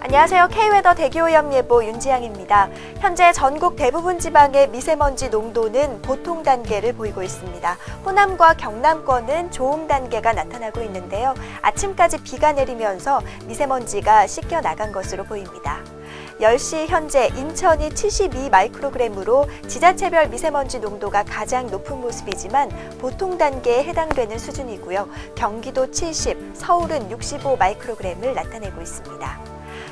안녕하세요. K웨더 대기오염 예보 윤지향입니다. 현재 전국 대부분 지방의 미세먼지 농도는 보통 단계를 보이고 있습니다. 호남과 경남권은 좋음 단계가 나타나고 있는데요. 아침까지 비가 내리면서 미세먼지가 씻겨 나간 것으로 보입니다. 10시 현재 인천이 72 마이크로그램으로 지자체별 미세먼지 농도가 가장 높은 모습이지만 보통 단계에 해당되는 수준이고요. 경기도 70, 서울은 65 마이크로그램을 나타내고 있습니다.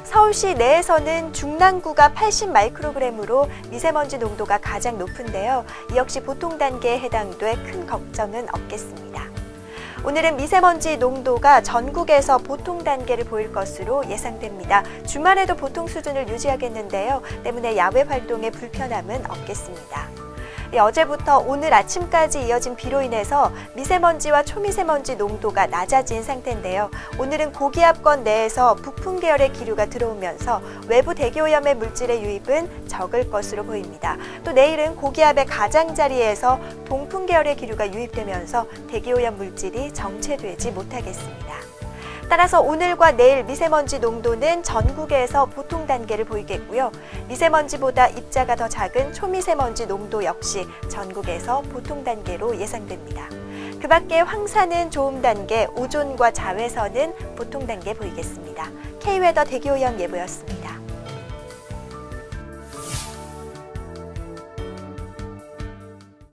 서울시 내에서는 중랑구가 80 마이크로그램으로 미세먼지 농도가 가장 높은데요. 이 역시 보통 단계에 해당돼 큰 걱정은 없겠습니다. 오늘은 미세먼지 농도가 전국에서 보통 단계를 보일 것으로 예상됩니다. 주말에도 보통 수준을 유지하겠는데요. 때문에 야외 활동에 불편함은 없겠습니다. 예, 어제부터 오늘 아침까지 이어진 비로 인해서 미세먼지와 초미세먼지 농도가 낮아진 상태인데요. 오늘은 고기압권 내에서 북풍 계열의 기류가 들어오면서 외부 대기오염의 물질의 유입은 적을 것으로 보입니다. 또 내일은 고기압의 가장자리에서 동풍 계열의 기류가 유입되면서 대기오염 물질이 정체되지 못하겠습니다. 따라서 오늘과 내일 미세먼지 농도는 전국에서 보통 단계를 보이겠고요. 미세먼지보다 입자가 더 작은 초미세먼지 농도 역시 전국에서 보통 단계로 예상됩니다. 그 밖에 황사는 좋음 단계, 오존과 자외선은 보통 단계 보이겠습니다. K웨더 대기오염 예보였습니다.